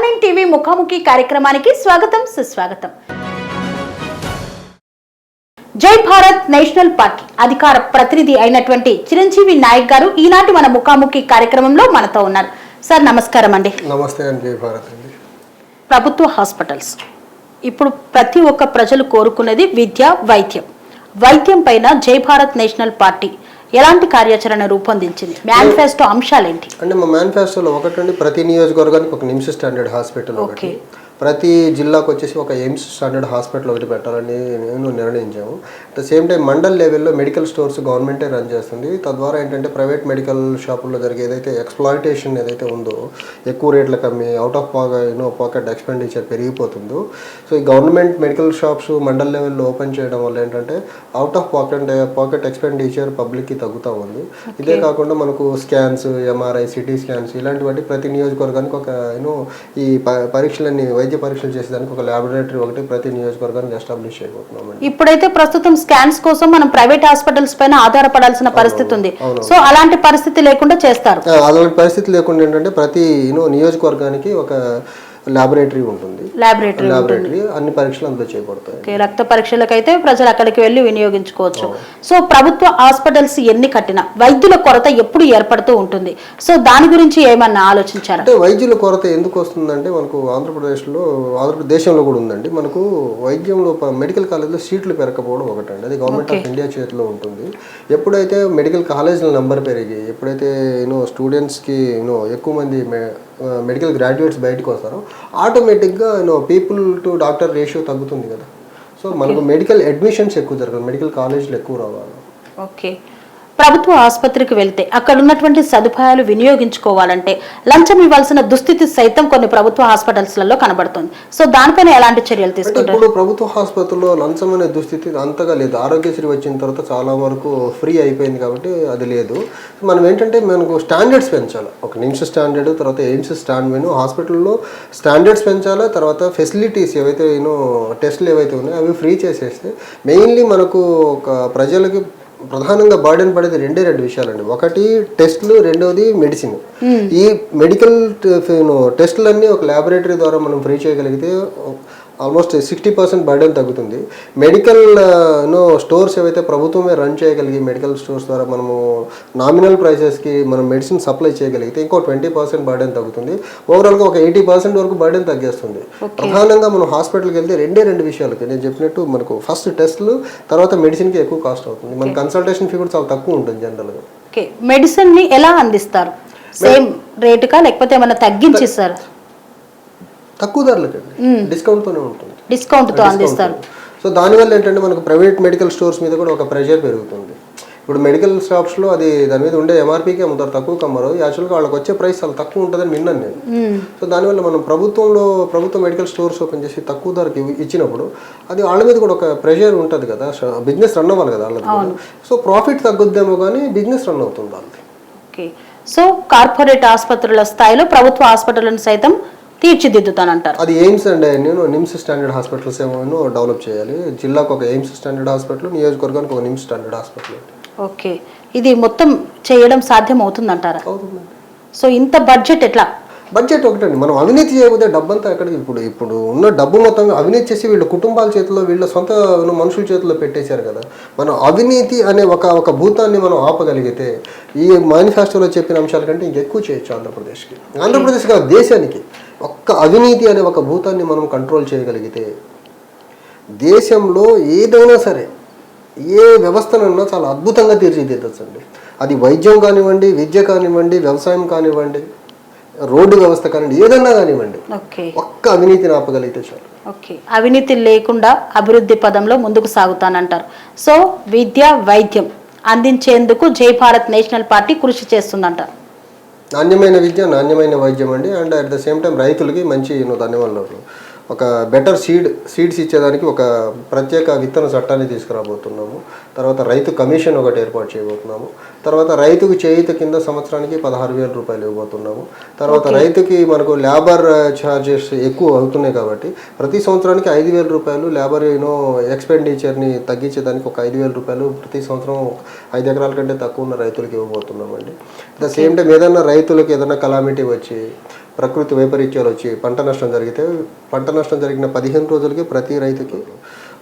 Are nine TV ముఖాముఖి కార్యక్రమానికి స్వాగతం సుస్వాగతం. జై భారత్ నేషనల్ పార్టీ అధికార ప్రతినిధి అయినటువంటి చిరంజీవి నాయక్ గారు ఈనాటి మన ముఖాముఖి కార్యక్రమంలో మనతో ఉన్నారు. సార్ నమస్కారం అండి. నమస్తే జై భారత్ అండి. ప్రభుత్వ హాస్పిటల్స్. ఇప్పుడు ప్రతి ఒక్క ప్రజలు కోరుకునేది విద్య వైద్యం. వైద్యం పైన జై భారత్ నేషనల్ పార్టీ ఎలాంటి కార్యాచరణ రూపొందించింది? మేనిఫెస్టో అంశాలేంటి? అంటే మా మేనిఫెస్టోలో ఒకటండి ప్రతి నియోజకవర్గానికి ఒక నిమ్స్ స్టాండర్డ్ హాస్పిటల్ ఒకటి. ఓకే. ప్రతి జిల్లాకు వచ్చేసి ఒక ఎయిమ్స్ స్టాండర్డ్ హాస్పిటల్ ఒకటి పెట్టాలని నేను నిర్ణయించాము. At the same time mandal లెవెల్లో మెడికల్ స్టోర్స్ గవర్నమెంటే రన్ చేస్తుంది. తద్వారా ఏంటంటే ప్రైవేట్ మెడికల్ షాపుల్లో జరిగే ఏదైతే ఎక్స్ప్లాయిటేషన్ ఏదైతే ఉందో ఎక్కువ రేట్లకు అమ్మి out of you know pocket expenditure పెరిగిపోతుందో so ఈ గవర్నమెంట్ మెడికల్ షాప్స్ మండల్ లెవెల్లో ఓపెన్ చేయడం వల్ల ఏంటంటే out of pocket pocket expenditure పబ్లిక్కి తగ్గుతూ ఉంది. ఇదే కాకుండా మనకు స్కాన్స్ ఎంఆర్ఐ సిటీ స్కాన్స్ ఇలాంటివన్నీ ప్రతి నియోజకవర్గానికి ఒక యూనో ఈ ప- పరీక్షలన్నీ వైద్య పరీక్షలు చేసేదానికి ఒక ల్యాబొరేటరీ ఒకటి ప్రతి నియోజకవర్గానికి ఎస్టాబ్లిష్ చేయబోతున్నామండి. ఇప్పుడైతే ప్రస్తుతం స్కాన్స్ కోసం మనం ప్రైవేట్ హాస్పిటల్స్ పైన ఆధారపడాల్సిన పరిస్థితి ఉంది. సో అలాంటి పరిస్థితి లేకుండా చేస్తారు. అలాంటి పరిస్థితి లేకుండా ఏంటంటే ప్రతి యూనో నియోజకవర్గానికి ఒక ల్యాబొరేటరీ ఉంటుంది. లాబొరేటరీ ల్యాబొరేటరీ అన్ని పరీక్షలు అందులో చేయబడతాయి రక్త పరీక్షలకైతే ప్రజలు అక్కడికి వెళ్ళి వినియోగించుకోవచ్చు. సో ప్రభుత్వ హాస్పిటల్స్ ఎన్ని కట్టినా వైద్యుల కొరత ఎప్పుడు ఏర్పడుతూ ఉంటుంది. సో దాని గురించి ఏమన్నా ఆలోచించారా? అంటే వైద్యుల కొరత ఎందుకు వస్తుందంటే మనకు ఆంధ్రప్రదేశ్లో ఆంధ్రప్రదేశ్ దేశంలో కూడా ఉందండి. మనకు వైద్యంలో మెడికల్ కాలేజ్లో సీట్లు పెరగకపోవడం ఒకటండి. అది గవర్నమెంట్ ఆఫ్ ఇండియా చేతిలో ఉంటుంది. ఎప్పుడైతే మెడికల్ కాలేజీల నెంబర్ పెరిగి ఎప్పుడైతే యూనో స్టూడెంట్స్కి యూనో ఎక్కువ మంది మెడికల్ గ్రాడ్యుయేట్స్ బయటకు వస్తారో. ఆటోమేటిక్గా you know people to doctor ratio తగ్గుతుంది కదా. సో మనకు మెడికల్ అడ్మిషన్స్ ఎక్కువ జరగదు మెడికల్ కాలేజీలు ఎక్కువ రావాలి. ఓకే ప్రభుత్వ ఆసుపత్రికి వెళ్తే అక్కడ ఉన్నటువంటి సదుపాయాలు వినియోగించుకోవాలంటే లంచం ఇవ్వాల్సిన దుస్థితి సైతం కొన్ని ప్రభుత్వ హాస్పిటల్స్లలో కనబడుతుంది. సో దానిపైన ఎలాంటి చర్యలు తీసుకుంటారు? ఇప్పుడు ప్రభుత్వ ఆసుపత్రుల్లో లంచం అనే దుస్థితి అంతగా లేదు. ఆరోగ్యశ్రీ వచ్చిన తర్వాత చాలా వరకు ఫ్రీ అయిపోయింది కాబట్టి అది లేదు. మనం ఏంటంటే మనకు స్టాండర్డ్స్ పెంచాలి. ఒక నిమ్స్ స్టాండర్డ్ తర్వాత ఎయిమ్స్ స్టాండర్డ్ హాస్పిటల్లో స్టాండర్డ్స్ పెంచాలి తర్వాత ఫెసిలిటీస్ ఏవైతే యూనో టెస్ట్లు ఏవైతే ఉన్నాయో అవి ఫ్రీ చేసేస్తే మెయిన్లీ మనకు ఒక ప్రజలకి ప్రధానంగా బర్డెన్ పడేది రెండే రెండు విషయాలండి. ఒకటి టెస్ట్లు రెండోది మెడిసిన్ ఈ మెడికల్ టెస్టులన్నీ ఒక ల్యాబొరేటరీ ద్వారా మనం ఫ్రీ చేయగలిగితే ఆల్మోస్ట్ సిక్స్టీ పర్సెంట్ బర్డెన్ తగ్గుతుంది. మెడికల్ నో స్టోర్స్ ఏవైతే ప్రభుత్వమే రన్ చేయగలిగి మెడికల్ స్టోర్స్ ద్వారా మనము నామినల్ ప్రైసెస్కి మనం మెడిసిన్ సప్లై చేయగలిగితే ఇంకో ట్వంటీ పర్సెంట్ బర్డెన్ తగ్గుతుంది. ఓవరాల్గా ఒక ఎయిటీ పర్సెంట్ వరకు బర్డెన్ తగ్గేస్తుంది. ప్రధానంగా మనం హాస్పిటల్కి వెళ్తే రెండే రెండు విషయాలకి నేను చెప్పినట్టు మనకు ఫస్ట్ టెస్ట్లు తర్వాత మెడిసిన్కి ఎక్కువ కాస్ట్ అవుతుంది. మన కన్సల్టేషన్ ఫీ కూడా చాలా తక్కువ ఉంటుంది జనరల్గా. ఓకే. మెడిసిన్ని ఎలా అందిస్తారు? సేమ్ రేటుకా లేకపోతే ఏమైనా తగ్గించి ఇస్తారు తక్కువ ధరలకండి డిస్కౌంట్తోనే ఉంటుంది. డిస్కౌంట్తో అందిస్తారు. సో దానివల్ల ఏంటంటే మనకు ప్రైవేట్ మెడికల్ స్టోర్స్ మీద కూడా ఒక ప్రెషర్ పెరుగుతుంది. ఇప్పుడు మెడికల్ షాప్స్లో అది దాని మీద ఉండే ఎంఆర్పీకి అమ్ముతారు తక్కువ కమ్మరు యాక్చువల్గా వాళ్ళకి వచ్చే ప్రైస్ చాలా తక్కువ ఉంటుందని విన్నాను నేను. సో దానివల్ల మనం ప్రభుత్వంలో ప్రభుత్వ మెడికల్ స్టోర్స్ ఓపెన్ చేసి తక్కువ ధరకి ఇచ్చినప్పుడు అది వాళ్ళ మీద కూడా ఒక ప్రెషర్ ఉంటుంది కదా. బిజినెస్ రన్ అవ్వాలి కదా వాళ్ళది కూడా. సో ప్రాఫిట్ తగ్గుద్దేమో కానీ బిజినెస్ రన్ అవుతుంది వాళ్ళది. సో కార్పొరేట్ ఆసుపత్రుల స్థాయిలో ప్రభుత్వ హాస్పిటల్ను సైతం తీర్చిదిద్దుతానంటారు. అది ఎయిమ్స్ అండ్ నేను నిమ్స్ స్టాండర్డ్ హాస్పిటల్స్ ఏమో డెవలప్ చేయాలి. జిల్లాకు ఒక ఎయిమ్స్ స్టాండర్డ్ హాస్పిటల్ నియోజకవర్గానికి ఒక నిమ్స్ స్టాండర్డ్ హాస్పిటల్ ఓకే. ఇది మొత్తం చేయడం సాధ్యం అవుతుందంటారా అవుతుంది సో ఇంత బడ్జెట్ ఎట్లా? బడ్జెట్ ఒకటండి. మనం అవినీతి చేయకపోతే డబ్బంతా ఎక్కడికి ఇప్పుడు ఇప్పుడు ఉన్న డబ్బు మొత్తం అవినీతి చేసి వీళ్ళ కుటుంబాల చేతిలో వీళ్ళ సొంత మనుషుల చేతిలో పెట్టేశారు కదా. మనం అవినీతి అనే ఒక ఒక భూతాన్ని మనం ఆపగలిగితే ఈ మేనిఫెస్టోలో చెప్పిన అంశాల కంటే ఇంకెక్కువ చేయొచ్చు ఆంధ్రప్రదేశ్కి. ఆంధ్రప్రదేశ్ కాదు దేశానికి. ఒక్క అవినీతి అనే ఒక భూతాన్ని మనం కంట్రోల్ చేయగలిగితే దేశంలో ఏదైనా సరే ఏ వ్యవస్థనన్నా చాలా అద్భుతంగా తీర్చిదిద్దచ్చండి. అది వైద్యం కానివ్వండి విద్య కానివ్వండి వ్యవసాయం కానివ్వండి రోడ్డు వ్యవస్థ కానివ్వండి ఏదన్నా కానివ్వండి. ఒక్క అవినీతిని ఆపగలిగితే చాలు. ఓకే. అవినీతి లేకుండా అభివృద్ధి పదంలో ముందుకు సాగుతానంటారు. సో విద్య వైద్యం అందించేందుకు జై భారత్ నేషనల్ పార్టీ కృషి చేస్తుందంటారు నాణ్యమైన విద్య నాణ్యమైన వైద్యం అండి. And at the same time రైతులకి మంచి ధన్యవాదాలు. ఒక బెటర్ సీడ్ సీడ్స్ ఇచ్చేదానికి ఒక ప్రత్యేక విత్తన చట్టాన్ని తీసుకురాబోతున్నాము. తర్వాత రైతు కమిషన్ ఒకటి ఏర్పాటు చేయబోతున్నాము. తర్వాత రైతుకు చేయుత కింద సంవత్సరానికి పదహారు వేల రూపాయలు ఇవ్వబోతున్నాము. తర్వాత రైతుకి మనకు లేబర్ ఛార్జెస్ ఎక్కువ అవుతున్నాయి కాబట్టి ప్రతి సంవత్సరానికి ఐదు వేల రూపాయలు లేబర్ యూనో ఎక్స్పెండిచర్ని తగ్గించేదానికి ఒక ఐదు వేల రూపాయలు ప్రతి సంవత్సరం ఐదు ఎకరాల కంటే తక్కువ ఉన్న రైతులకి ఇవ్వబోతున్నామండి. ద సేమ్ టైం ఏదైనా రైతులకు ఏదైనా కలామిటీ వచ్చి ప్రకృతి వైపరీత్యాలు వచ్చి పంట నష్టం జరిగితే పంట నష్టం జరిగిన పదిహేను రోజులకి ప్రతి రైతుకి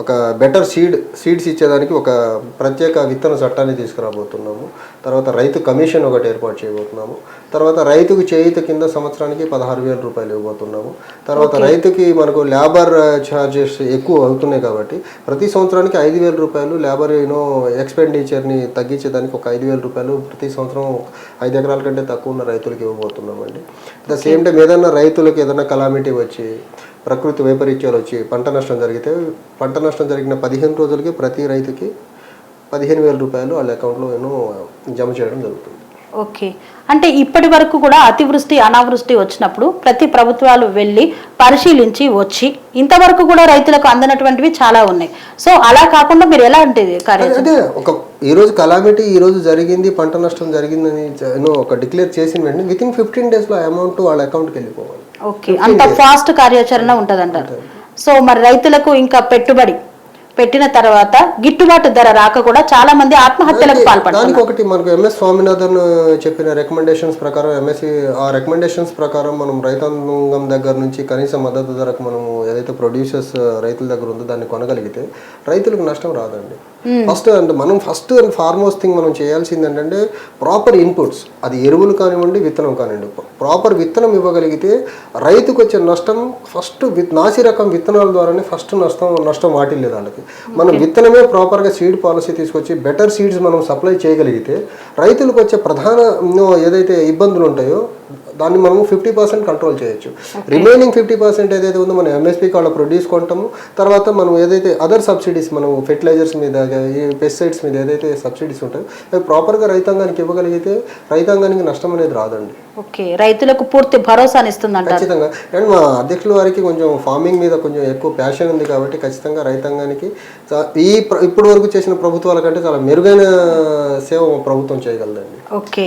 ఒక బెటర్ సీడ్ సీడ్స్ ఇచ్చేదానికి ఒక ప్రత్యేక విత్తన చట్టాన్ని తీసుకురాబోతున్నాము. తర్వాత రైతు కమిషన్ ఒకటి ఏర్పాటు చేయబోతున్నాము. తర్వాత రైతుకు చేయుత కింద సంవత్సరానికి పదహారు వేల రూపాయలు ఇవ్వబోతున్నాము. తర్వాత రైతుకి మనకు లేబర్ ఛార్జెస్ ఎక్కువ అవుతున్నాయి కాబట్టి ప్రతి సంవత్సరానికి ఐదు వేల రూపాయలు లేబర్ యూనో ఎక్స్పెండిచర్ని తగ్గించేదానికి ఒక ఐదు వేల రూపాయలు ప్రతి సంవత్సరం ఐదు ఎకరాల కంటే తక్కువ ఉన్న రైతులకు ఇవ్వబోతున్నామండి. అట్ ద సేమ్ టైం ఏదైనా రైతులకు ఏదైనా కలామిటీ వచ్చి ప్రకృతి వైపరీత్యాలు వచ్చి పంట నష్టం జరిగితే పంట నష్టం జరిగిన పదిహేను రోజులకి ప్రతి రైతుకి పదిహేను వేల రూపాయలు వాళ్ళ అకౌంట్లో నేను జమ చేయడం జరుగుతుంది. ఓకే. అంటే ఇప్పటి వరకు కూడా అతివృష్టి అనావృష్టి వచ్చినప్పుడు ప్రతి ప్రభుత్వాలు వెళ్ళి పరిశీలించి వచ్చి ఇంతవరకు కూడా రైతులకు అందనటువంటివి చాలా ఉన్నాయి. సో అలా కాకుండా మీరు ఎలాంటిది కార్యాచరణ అదే ఒక ఈ రోజు కలామిటీ ఈ రోజు జరిగింది పంట నష్టం జరిగిందని ఒక డిక్లేర్ చేసిన వెంటనే విత్ ఇన్ ఫిఫ్టీన్ డేస్లో అమౌంట్ వాళ్ళ అకౌంట్కి వెళ్ళిపోవాలి. ఓకే. అంత ఫాస్ట్ కార్యాచరణ ఉంటదంటారు సో మరి రైతులకు ఇంకా పెట్టుబడి పెట్టిన తర్వాత గిట్టుబాటు ధర రాక కూడా చాలా మంది ఆత్మహత్యలకు పాల్పడతారు ఒకటి మనకు ఎంఎస్ స్వామినాథన్ చెప్పిన రికమెండేషన్స్ ప్రకారం ఎంఎస్సి ఆ రికమెండేషన్స్ ప్రకారం మనం రైతాంగం దగ్గర నుంచి కనీస మద్దతు ధరకు మనం ఏదైతే ప్రొడ్యూసర్స్ రైతుల దగ్గర ఉందో దాన్ని కొనగలిగితే రైతులకు నష్టం రాదండి. ఫస్ట్ అంటే మనం ఫస్ట్ అండ్ ఫార్మోస్ట్ థింగ్ మనం చేయాల్సింది ఏంటంటే ప్రాపర్ ఇన్పుట్స్ అది ఎరువులు కానివ్వండి విత్తనం కానివ్వండి. ప్రాపర్ విత్తనం ఇవ్వగలిగితే రైతుకు వచ్చే నష్టం ఫస్ట్ విత్ నాసి రకం విత్తనాల ద్వారానే ఫస్ట్ నష్టం నష్టం వాటిల్లేదు వాళ్ళకి మనం విత్తనమే ప్రాపర్గా సీడ్ పాలసీ తీసుకొచ్చి బెటర్ సీడ్స్ మనం సప్లై చేయగలిగితే రైతులకు వచ్చే ప్రధాన ఏదైతే ఇబ్బందులు ఉంటాయో దాన్ని మనం ఫిఫ్టీ పర్సెంట్ కంట్రోల్ చేయొచ్చు. రిమైనింగ్ ఫిఫ్టీ పర్సెంట్ ఏదైతే ఉందో మనం ఎంఎస్పీకి వాళ్ళ ప్రొడ్యూస్ కొంటాము. తర్వాత మనం ఏదైతే అదర్ సబ్సిడీస్ మనం ఫెర్టిలైజర్స్ మీద ఈ పెస్టిసైడ్స్ మీద ఏదైతే సబ్సిడీస్ ఉంటాయో అవి ప్రాపర్గా రైతాంగానికి ఇవ్వగలిగితే రైతాంగానికి నష్టం అనేది రాదండి. ఓకే. రైతులకు పూర్తి భరోసాని ఇస్తుందంటారు. ఖచ్చితంగా. అండ్ మా అధ్యక్షుల వారికి కొంచెం ఫార్మింగ్ మీద కొంచెం ఎక్కువ ప్యాషన్ ఉంది కాబట్టి ఖచ్చితంగా రైతాంగానికి ఈ ఇప్పటి వరకు చేసిన ప్రభుత్వాల కంటే చాలా మెరుగైన సేవ ప్రభుత్వం చేయగలదండి. ఓకే.